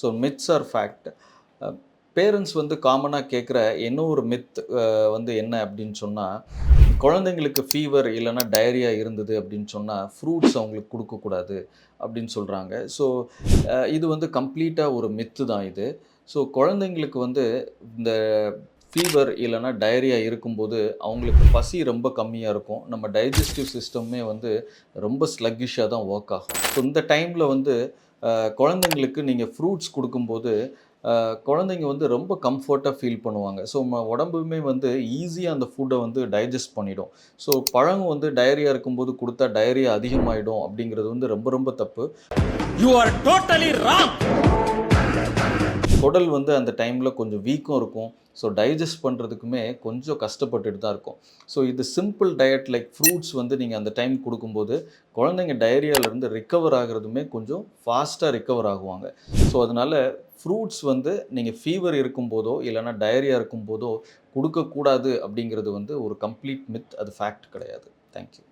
So myths are fact parents வந்து காமனாக கேட்குற இன்னொரு மித் வந்து என்ன அப்படின்னு சொன்னால் குழந்தைங்களுக்கு ஃபீவர் இல்லைன்னா டயரியா இருந்தது அப்படின்னு சொன்னால் ஃப்ரூட்ஸ் அவங்களுக்கு கொடுக்கக்கூடாது அப்படின்னு சொல்கிறாங்க ஸோ இது வந்து கம்ப்ளீட்டாக ஒரு மித்து தான் இது. ஸோ குழந்தைங்களுக்கு வந்து இந்த ஃபீவர் இல்லைன்னா டயரியா இருக்கும்போது அவங்களுக்கு பசி ரொம்ப கம்மியாக இருக்கும். நம்ம டைஜஸ்டிவ் சிஸ்டமே வந்து ரொம்ப ஸ்லக்கிஷாக தான் ஒர்க் ஆகும். ஸோ இந்த டைமில் வந்து குழந்தைங்களுக்கு நீங்கள் ஃப்ரூட்ஸ் கொடுக்கும்போது குழந்தைங்க வந்து ரொம்ப கம்ஃபர்ட்டாக ஃபீல் பண்ணுவாங்க. ஸோ உடம்புமே வந்து ஈஸியாக அந்த ஃபுட்டை வந்து டைஜஸ்ட் பண்ணிடும். ஸோ பழம் வந்து டயரியா இருக்கும்போது கொடுத்தா டயரியா அதிகமாகிடும் அப்படிங்கிறது வந்து ரொம்ப ரொம்ப தப்பு. யூ ஆர் டோட்டலி ராங் குடல் வந்து அந்த டைமில் கொஞ்சம் வீக்கம் இருக்கும். ஸோ டைஜஸ்ட் பண்ணுறதுக்குமே கொஞ்சம் கஷ்டப்பட்டுட்டு தான் இருக்கும். ஸோ இது சிம்பிள் டயட் லைக் ஃப்ரூட்ஸ் வந்து நீங்கள் அந்த டைம் கொடுக்கும்போது குழந்தைங்க டயரியாவிலேருந்து ரிக்கவர் ஆகிறதுமே கொஞ்சம் ஃபாஸ்ட்டாக ரிக்கவர் ஆகுவாங்க. ஸோ அதனால் ஃப்ரூட்ஸ் வந்து நீங்கள் ஃபீவர் இருக்கும்போதோ இல்லைன்னா டயரியா இருக்கும்போதோ கொடுக்கக்கூடாது அப்படிங்கிறது வந்து ஒரு கம்ப்ளீட் மித் அது ஃபேக்ட் கிடையாது. Thank you